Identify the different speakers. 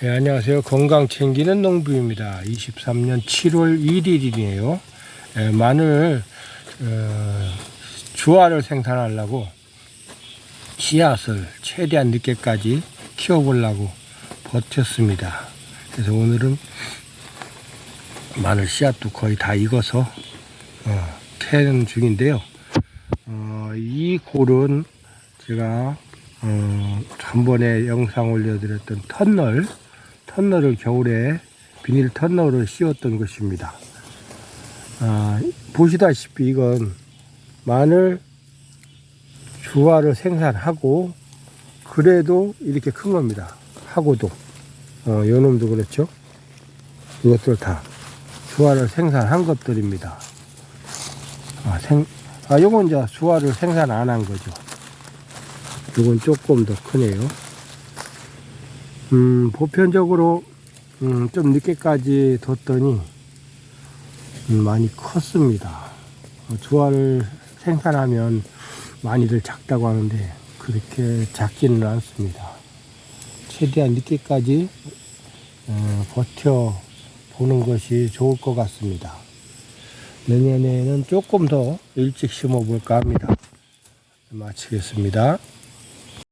Speaker 1: 네, 안녕하세요. 건강 챙기는 농부입니다. 23년 7월 1일이네요. 마늘 어, 주화를 생산하려고 씨앗을 최대한 늦게까지 키워보려고 버텼습니다. 그래서 오늘은 마늘 씨앗도 거의 다 익어서 어, 캐는 중인데요. 어, 이 골은 제가 어, 전번에 영상 올려드렸던 터널, 터널을 겨울에 비닐 터널을 씌웠던 것입니다. 아, 보시다시피 이건 마늘 주화를 생산하고 그래도 이렇게 큰 겁니다. 하고도 어, 요 놈도 그렇죠. 이것들 다 주화를 생산한 것들입니다. 아, 생, 아, 요건 이제 주화를 생산 안 한 거죠. 요건 조금 더 크네요. 음, 보편적으로, 음, 좀 늦게까지 뒀더니, 음, 많이 컸습니다. 어, 주화를 생산하면 많이들 작다고 하는데, 그렇게 작지는 않습니다. 최대한 늦게까지, 어, 버텨 보는 것이 좋을 것 같습니다. 내년에는 조금 더 일찍 심어 볼까 합니다. 마치겠습니다.